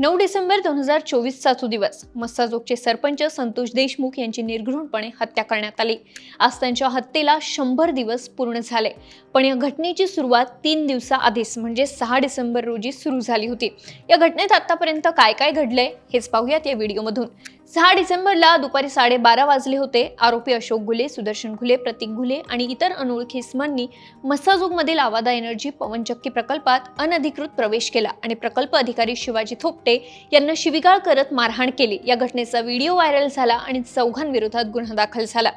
नऊ डिसेंबर दोन हजार चोवीसचा तो दिवस. मस्साजोगचे सरपंच संतोष देशमुख यांची निर्घृणपणे हत्या करण्यात आली. आज त्यांच्या हत्येला शंभर दिवस पूर्ण झाले. पण या घटनेची सुरुवात तीन दिवसाआधीच म्हणजे सहा डिसेंबर रोजी सुरू झाली होती. या घटनेत आतापर्यंत काय काय घडलंय हेच पाहूयात या व्हिडिओमधून. सहा डिसेंबरला दुपारी साडेबारा वाजले होते. आरोपी अशोक घुले सुदर्शन घुले प्रतीक घुले आणि इतर अनोळखी इस्मांनी मस्साजोगमधील आवादा एनर्जी पवनचक्की प्रकल्पात अनधिकृत प्रवेश केला आणि प्रकल्प अधिकारी शिवाजी थोपटे यांना शिविगाळ करत मारहाण केली. या घटनेचा व्हिडिओ व्हायरल झाला आणि चौघांविरोधात गुन्हा दाखल झाला.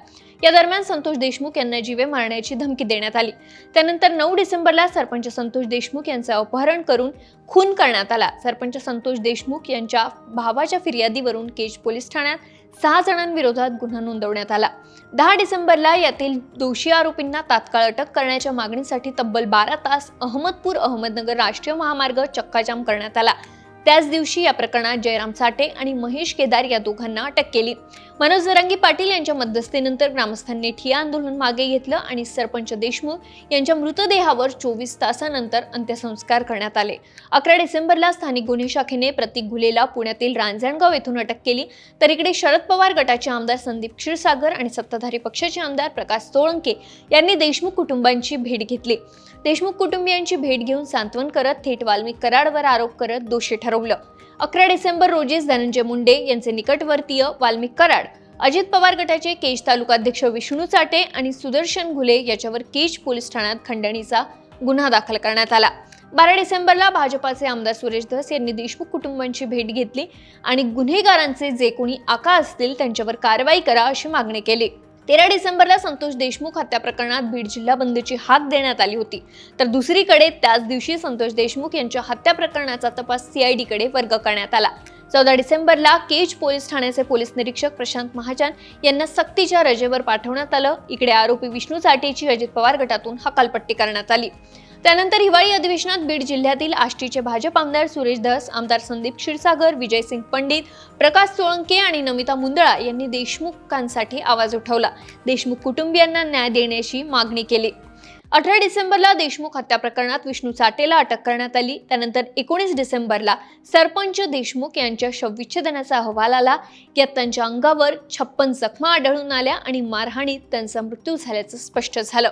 या दरम्यान संतोष देशमुख यांना जीवे मारण्याची धमकी देण्यात आली. त्यानंतर नऊ डिसेंबरला सरपंच संतोष देशमुख यांचं अपहरण करून खून करण्यात आला. सरपंच संतोष देशमुख यांच्या भावाच्या फिर्यादीवरून केज पोलीस ठाण्यात सहा जणांविरोधात गुन्हा नोंदवण्यात आला. दहा डिसेंबरला यातील दोषी आरोपींना तात्काळ अटक करण्याच्या मागणीसाठी तब्बल बारा तास अहमदपूर अहमदनगर राष्ट्रीय महामार्ग चक्काजाम करण्यात आला. त्याच दिवशी या प्रकरणात जयराम साठे आणि महेश केदार या दोघांना अटक केली. मनोज जरांगी पाटील यांच्या मध्यस्थीनंतर ग्रामस्थांनी ठिया आंदोलन मागे घेतलं आणि सरपंच देशमुख यांच्या मृतदेहावर चोवीस तासानंतर अंत्यसंस्कार करण्यात आले. अकरा डिसेंबरला स्थानिक गुन्हे शाखेने प्रतीक घुलेला पुण्यातील रांजणगाव येथून अटक केली. तर इकडे शरद पवार गटाचे आमदार संदीप क्षीरसागर आणि सत्ताधारी पक्षाचे आमदार प्रकाश सोळंके यांनी देशमुख कुटुंबांची भेट घेतली. देशमुख कुटुंबियांची भेट घेऊन सांत्वन करत थेट वाल्मिक कराडवर आरोप करत दोषी ठरवलं. अकरा डिसेंबर रोजीच धनंजय मुंडे यांचे निकटवर्तीय वाल्मिक कराड अजित पवार गटाचे केज तालुकाध्यक्ष विष्णू चाटे आणि सुदर्शन घुले याच्यावर केज पोलीस ठाण्यात खंडणीचा गुन्हा दाखल करण्यात आला. बारा डिसेंबरला भाजपाचे आमदार सुरेश धस यांनी देशमुख कुटुंबांची भेट घेतली आणि गुन्हेगारांचे जे कोणी आका असतील त्यांच्यावर कारवाई करा अशी मागणी केली. तेरा डिसेंबरला संतोष देशमुख हत्या प्रकरणात बीड जिल्हा बंदीची हाक देण्यात आली होती. तर दुसरीकडे त्याच दिवशी संतोष देशमुख यांच्या हत्या प्रकरणाचा तपास सीआयडीकडे वर्ग करण्यात आला. चौदा डिसेंबरला केज पोलीस ठाण्याचे पोलीस निरीक्षक प्रशांत महाजन यांना सक्तीच्या रजेवर पाठवण्यात आलं. इकडे आरोपी विष्णू चाटेची अजित पवार गटातून हकालपट्टी करण्यात आली. त्यानंतर हिवाळी अधिवेशनात बीड जिल्ह्यातील आष्टीचे भाजप आमदार सुरेश धस आमदार संदीप क्षीरसागर विजयसिंग पंडित प्रकाश सोळंके आणि नमिता मुंदळा यांनी देशमुखांसाठी आवाज उठवला. देशमुख कुटुंबियांना न्याय देण्याची मागणी केली. अठरा डिसेंबरला देशमुख हत्या प्रकरणात विष्णू चाटेला अटक करण्यात आली. त्यानंतर एकोणीस डिसेंबरला सरपंच देशमुख यांच्या शवविच्छेदनाचा अहवाल आला. यात त्यांच्या अंगावर छप्पन जखमा आढळून आल्या आणि मारहाणीत त्यांचा मृत्यू झाल्याचं स्पष्ट झालं.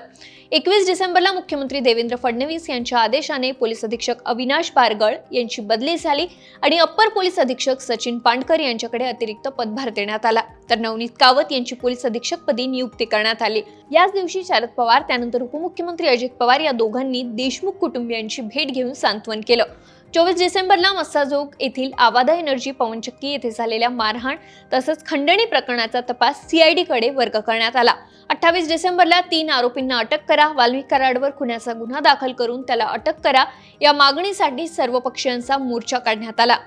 एकवीस डिसेंबरला मुख्यमंत्री देवेंद्र फडणवीस यांच्या आदेशाने पोलीस अधीक्षक अविनाश पारगळ यांची बदली झाली आणि अप्पर पोलीस अधीक्षक सचिन पांडकर यांच्याकडे अतिरिक्त पदभार देण्यात आला. तर नवनीत कावत यांची पोलीस अधीक्षकपदी नियुक्ती करण्यात आली. याच दिवशी शरद पवार त्यानंतर उपमुख्यमंत्री अजित पवार या दोघांनी देशमुख कुटुंबियांची भेट घेऊन सांत्वन केलं. चोवीस डिसेंबरला मस्साजोग येथील आवादा एनर्जी पवनचक्की येथे झालेल्या मारहाण तसंच खंडणी प्रकरणाचा तपास सीआयडीकडे वर्ग करण्यात आला. अठ्ठावीस डिसेंबरला तीन आरोपींना अटक करा वाल्मिक कराडवर खुन्याचा गुन्हा दाखल करून त्याला अटक करा या मागणीसाठी सर्वपक्षीयांचा मोर्चा काढण्यात आला.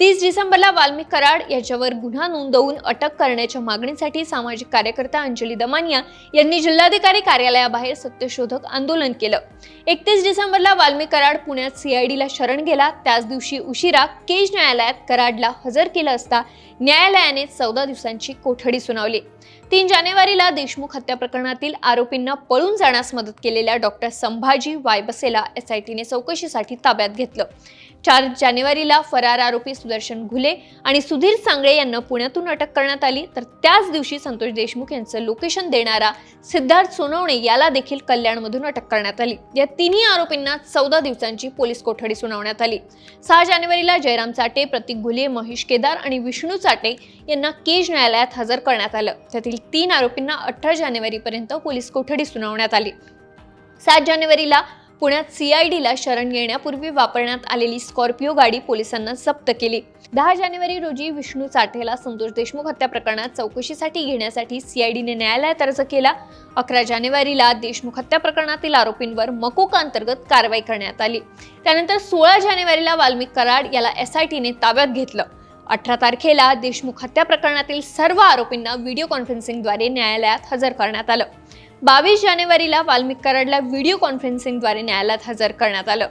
तीस डिसेंबरला वाल्मिक कराड याच्यावर गुन्हा नोंदवून अटक करण्याच्या मागणीसाठी सामाजिक कार्यकर्ता अंजली दमानिया यांनी जिल्हाधिकारी कार्यालयाबाहेर सत्यशोधक आंदोलन केलं. एकतीस डिसेंबरला वाल्मिक कराड पुण्यात सीआयडीला शरण गेला. त्याच दिवशी उशिरा केज न्यायालयात कराडला हजर केलं असता न्यायालयाने चौदा दिवसांची कोठडी सुनावली. तीन जानेवारीला देशमुख हत्या प्रकरणातील आरोपींना पळून जाण्यास मदत केलेल्या डॉक्टर संभाजी वायबसेला एसआयटीने चौकशीसाठी ताब्यात घेतलं. चार जानेवारीला फरार आरोपी सुदर्शन घुले आणि सुधीर सांगळे यांना पुण्यातून अटक करण्यात आली. तर त्याच दिवशी संतोष देशमुख यांचं लोकेशन देणारा सिद्धार्थ सोनवणे याला देखील कल्याणमधून अटक करण्यात आली. या तिन्ही आरोपींना चौदा दिवसांची पोलीस कोठडी सुनावण्यात आली. सहा जानेवारीला जयराम चाटे प्रतीक घुले महेश केदार आणि विष्णू चाटे यांना केज न्यायालयात हजर करण्यात आलं. त्यातील तीन आरोपींना अठरा जानेवारीपर्यंत पोलीस कोठडी सुनावण्यात आली. सात जानेवारीला पुण्यात सीआयडीला शरण येण्यापूर्वी वापरण्यात आलेली स्कॉर्पिओ गाडी पोलिसांना जप्त केली. दहा जानेवारी रोजी विष्णू चाठेला संतोष देशमुख हत्या प्रकरणात चौकशीसाठी घेण्यासाठी सीआयडीने न्यायालयात अर्ज केला. अकरा जानेवारीला देशमुख हत्या प्रकरणातील आरोपींवर मकोका अंतर्गत कारवाई करण्यात आली. त्यानंतर सोळा जानेवारीला वाल्मिक कराड याला एसआयटीने ताब्यात घेतलं. अठरा तारखेला देशमुख हत्या प्रकरणातील सर्व आरोपींना व्हिडिओ कॉन्फरन्सिंगद्वारे न्यायालयात हजर करण्यात आलं. बावीस जानेवारीला वाल्मिक कराडला व्हिडिओ कॉन्फरन्सिंगद्वारे न्यायालयात हजर करण्यात आलं.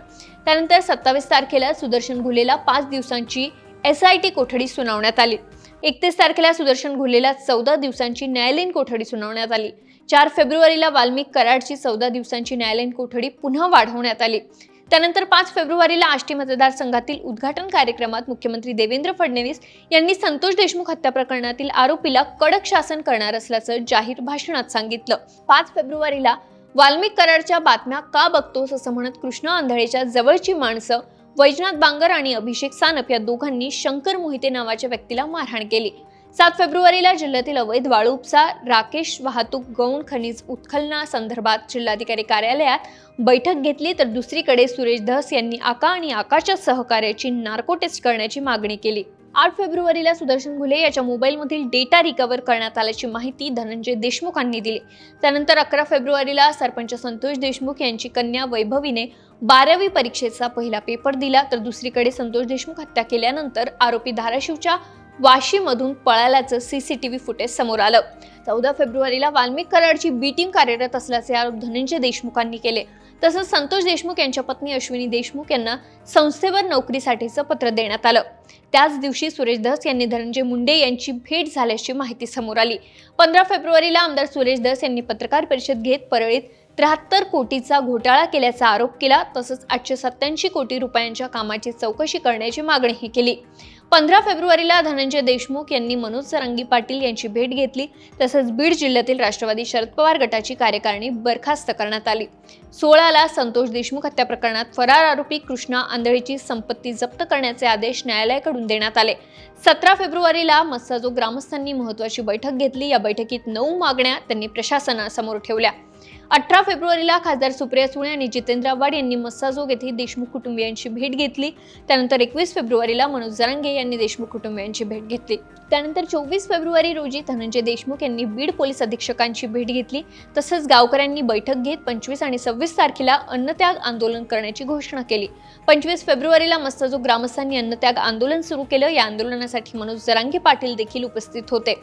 त्यानंतर सत्तावीस तारखेला सुदर्शन घुलेला पाच दिवसांची एस आय टी कोठडी सुनावण्यात आली. एकतीस तारखेला सुदर्शन घुलेला चौदा दिवसांची न्यायालयीन कोठडी सुनावण्यात आली. चार फेब्रुवारीला वाल्मिक कराडची चौदा दिवसांची न्यायालयीन कोठडी पुन्हा वाढवण्यात आली. त्यानंतर पाच फेब्रुवारीला आष्टी मतदारसंघातील उद्घाटन कार्यक्रमात मुख्यमंत्री देवेंद्र फडणवीस यांनी संतोष देशमुख हत्या प्रकरणातील आरोपीला कडक शासन करणार असल्याचं जाहीर भाषणात सांगितलं. पाच फेब्रुवारीला वाल्मिक कराडच्या बातम्या का बघतोस असं म्हणत कृष्णा आंधळेच्या जवळची माणसं वैजनाथ बांगर आणि अभिषेक सानप या दोघांनी शंकर मोहिते नावाच्या व्यक्तीला मारहाण केली. सात फेब्रुवारीला जिल्ह्यातील अवैध वाळू उपसा राकेश वाहतूक गौण खनिज उत्खलना संदर्भात जिल्हाधिकारी कार्यालयात बैठक घेतली. तर दुसरीकडे सुरेश धस यांनी आका आणि आकाच्या सहकार्याची नार्को टेस्ट करण्याची मागणी केली. आठ फेब्रुवारीला सुदर्शन घुले याच्या मोबाईलमधील डेटा रिकव्हर करण्यात आल्याची माहिती धनंजय देशमुखांनी दिली. त्यानंतर अकरा फेब्रुवारीला सरपंच संतोष देशमुख यांची कन्या वैभवीने बारावी परीक्षेचा पहिला पेपर दिला. तर दुसरीकडे संतोष देशमुख हत्या केल्यानंतर आरोपी धाराशिवच्या वाशीमधून पळाल्याचं सीसीटीव्ही फुटेज समोर आलं. चौदा फेब्रुवारीला वाल्मिक कराडची बी टीम कार्यरत असल्याचे आरोप धनंजय देशमुखांनी केले. तसंच संतोष देशमुख यांच्या पत्नी अश्विनी देशमुख यांना संस्थेवर नोकरीसाठीचं पत्र देण्यात आलं. त्याच दिवशी सुरेश धस यांनी धनंजय मुंडे यांची भेट झाल्याची माहिती समोर आली. पंधरा फेब्रुवारीला आमदार सुरेश धस यांनी पत्रकार परिषद घेत परळीत त्र्याहत्तर कोटीचा घोटाळा केल्याचा आरोप केला. तसंच आठशे सत्याऐंशी कोटी रुपयांच्या कामाची चौकशी करण्याची मागणीही केली. पंधरा फेब्रुवारीला धनंजय देशमुख यांनी मनोज सरंगी पाटील यांची भेट घेतली. तसंच बीड जिल्ह्यातील राष्ट्रवादी शरद पवार गटाची कार्यकारिणी बरखास्त करण्यात आली. सोळाला संतोष देशमुख हत्या प्रकरणात फरार आरोपी कृष्णा आंधळीची संपत्ती जप्त करण्याचे आदेश न्यायालयाकडून देण्यात आले. सतरा फेब्रुवारीला मस्साजो ग्रामस्थांनी महत्वाची बैठक घेतली. या बैठकीत नऊ मागण्या त्यांनी प्रशासनासमोर ठेवल्या. अठरा फेब्रुवारीला खासदार सुप्रिया सुळे आणि जितेंद्र आव्हाड यांनी मस्साजोग येथे देशमुख कुटुंबियांची भेट घेतली. त्यानंतर एकवीस फेब्रुवारीला मनोज जरांगे यांनी देशमुख कुटुंबियांची भेट घेतली. त्यानंतर चोवीस फेब्रुवारी रोजी धनंजय देशमुख यांनी बीड पोलीस अधीक्षकांची भेट घेतली. तसंच गावकऱ्यांनी बैठक घेत पंचवीस आणि सव्वीस तारखेला अन्नत्याग आंदोलन करण्याची घोषणा केली. पंचवीस फेब्रुवारीला मस्ताजोग ग्रामस्थांनी अन्नत्याग आंदोलन सुरू केलं. या आंदोलनासाठी मनोज जरांगे पाटील देखील उपस्थित होते.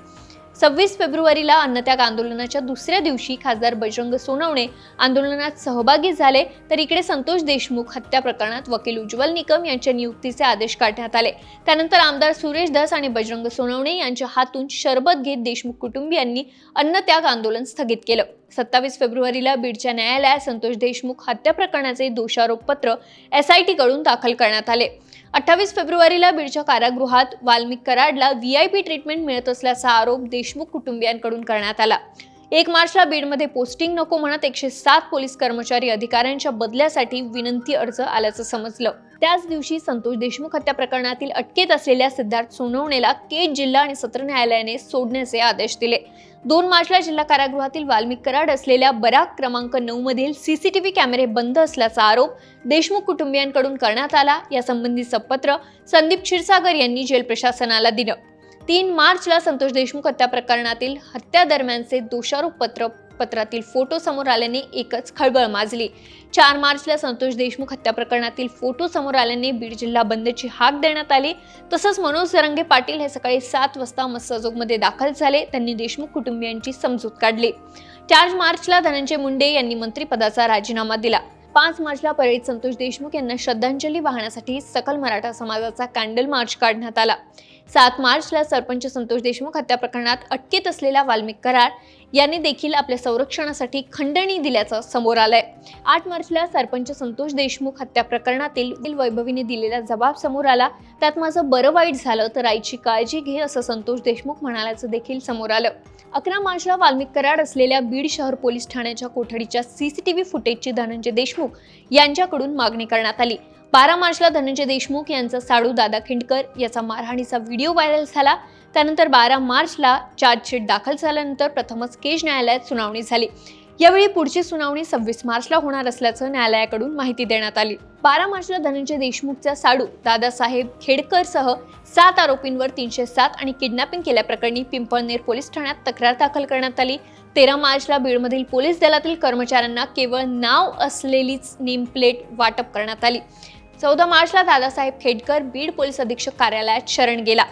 सव्वीस फेब्रुवारीला अन्नत्याग आंदोलनाच्या दुसऱ्या दिवशी खासदार बजरंग सोनवणे आंदोलनात सहभागी झाले तर इकडे संतोष देशमुख हत्या प्रकरणात वकील उज्ज्वल निकम यांच्या नियुक्तीचे आदेश काढण्यात आले. त्यानंतर आमदार सुरेश दास आणि बजरंग सोनवणे यांच्या हातून शरबत घेत देशमुख कुटुंबियांनी अन्नत्याग आंदोलन स्थगित केलं. सत्तावीस फेब्रुवारीला बीडच्या न्यायालयात संतोष देशमुख हत्या प्रकरणाचे दोषारोपपत्र एसआयटीकडून दाखल करण्यात आले. अठ्ठावीस फेब्रुवारीला बीडच्या कारागृहात वाल्मिक कराडला व्ही आय पी ट्रीटमेंट मिळत असल्याचा आरोप देशमुख कुटुंबियांकडून करण्यात आला. एक मार्चला बीडमध्ये पोस्टिंग नको म्हणत एकशे सात पोलीस कर्मचारी अधिकाऱ्यांच्या बदल्यासाठी विनंती अर्ज आल्याचं समजलं. त्याच दिवशी संतोष देशमुख हत्या प्रकरणातील अटकेत असलेल्या सिद्धार्थ सोनवणेला केज जिल्हा आणि सत्र न्यायालयाने सोडण्याचे आदेश दिले. दोन मार्चला जिल्हा कारागृहातील वाल्मिक कराड असलेल्या बराक क्रमांक नऊ मधील सीसीटीव्ही कॅमेरे बंद असल्याचा आरोप देशमुख कुटुंबियांकडून करण्यात आला. यासंबंधीचं पत्र संदीप क्षीरसागर यांनी जेल प्रशासनाला दिलं. तीन मार्चला संतोष देशमुख हत्या प्रकरणातील हत्या दरम्यानचे दोषारोप पत्र पत्रातील फोटो समोर आल्याने एकच खळबळ माजली. चार मार्चला संतोष देशमुख हत्या प्रकरणातील फोटो समोर आल्याने बीड जिल्हा बंदची हाक देण्यात आली. तसंच मनोज जरंगे पाटील हे सकाळी सात वाजता मत्स्यजोगमध्ये दाखल झाले. त्यांनी देशमुख कुटुंबियांची समजूत काढली. चार मार्चला धनंजय मुंडे यांनी मंत्रिपदाचा राजीनामा दिला. पाच मार्चला परळीत संतोष देशमुख यांना श्रद्धांजली वाहण्यासाठी सकल मराठा समाजाचा कॅन्डल मार्च काढण्यात आला. सात मार्चला सरपंच संतोष देशमुख हत्या प्रकरणात अटकेत असलेला वाल्मिक कराड यांनी देखील आपल्या संरक्षणासाठी खंडणी दिल्याचं समोर आलंय. आठ मार्चला सरपंच संतोष देशमुख हत्या प्रकरणातील वैभवीने दिलेला जबाब समोर आला. त्यात माझं बरं वाईट झालं तर आईची काळजी घे असं संतोष देशमुख म्हणाल्याचं देखील समोर आलं. अकरा मार्चला वाल्मिक कराड असलेल्या बीड शहर पोलीस ठाण्याच्या कोठडीच्या सीसीटीव्ही फुटेजची धनंजय देशमुख यांच्याकडून मागणी करण्यात आली. बारा मार्चला धनंजय देशमुख यांचा साडू दादा खिंडकर याचा मारहाणीचा व्हिडिओ व्हायरल झाला. त्यानंतर बारा मार्चला चार्जशीट दाखल झाल्यानंतर प्रथमच केज न्यायालयात सुनावणी झाली. यावेळी पुढची सुनावणी सव्वीस मार्चला होणार असल्याचं न्यायालयाकडून माहिती देण्यात आली. बारा मार्चला धनंजय देशमुखचा साडू दादासाहेब खेडकरसह सात आरोपींवर तीनशे सात आणि किडनॅपिंग केल्याप्रकरणी पिंपळनेर पोलीस ठाण्यात तक्रार दाखल करण्यात आली. तेरा मार्चला बीडमधील पोलीस दलातील कर्मचाऱ्यांना केवळ नाव असलेलीच नेमप्लेट वाटप करण्यात आली. चौदा मार्चला दादासाहेब खेडकर बीड पोलीस अधीक्षक कार्यालयात शरण गेला.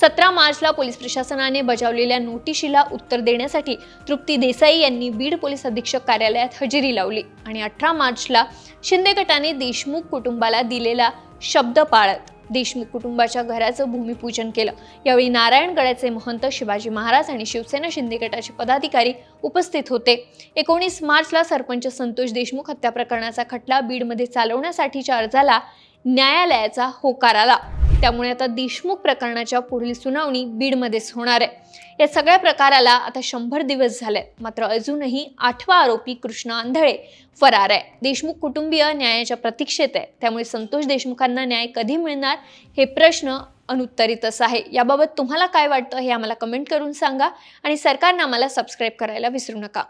सतरा मार्चला पोलीस प्रशासनाने बजावलेल्या नोटिशीला उत्तर देण्यासाठी तृप्ती देसाई यांनी बीड पोलीस अधीक्षक कार्यालयात हजेरी लावली आणि अठरा मार्चला शिंदे गटाने देशमुख कुटुंबाला दिलेला शब्द पाळत देशमुख कुटुंबाच्या घराचं भूमिपूजन केलं. यावेळी नारायणगडाचे महंत शिवाजी महाराज आणि शिवसेना शिंदे गटाचे पदाधिकारी उपस्थित होते. एकोणीस मार्चला सरपंच संतोष देशमुख हत्या प्रकरणाचा खटला बीडमध्ये चालवण्यासाठीच्या अर्जाला न्यायालयाचा होकार आला. त्यामुळे आता देशमुख प्रकरणाच्या पुढील सुनावणी बीडमध्येच होणार आहे. या सगळ्या प्रकाराला आता शंभर दिवस झाले मात्र अजूनही आठवा आरोपी कृष्ण आंधळे फरार आहे. देशमुख कुटुंबीय न्यायाच्या प्रतीक्षेत आहे. त्यामुळे संतोष देशमुखांना न्याय कधी मिळणार हे प्रश्न अनुत्तरितच आहे. याबाबत तुम्हाला काय वाटतं हे आम्हाला कमेंट करून सांगा आणि सरकारनं आम्हाला सबस्क्राईब करायला विसरू नका.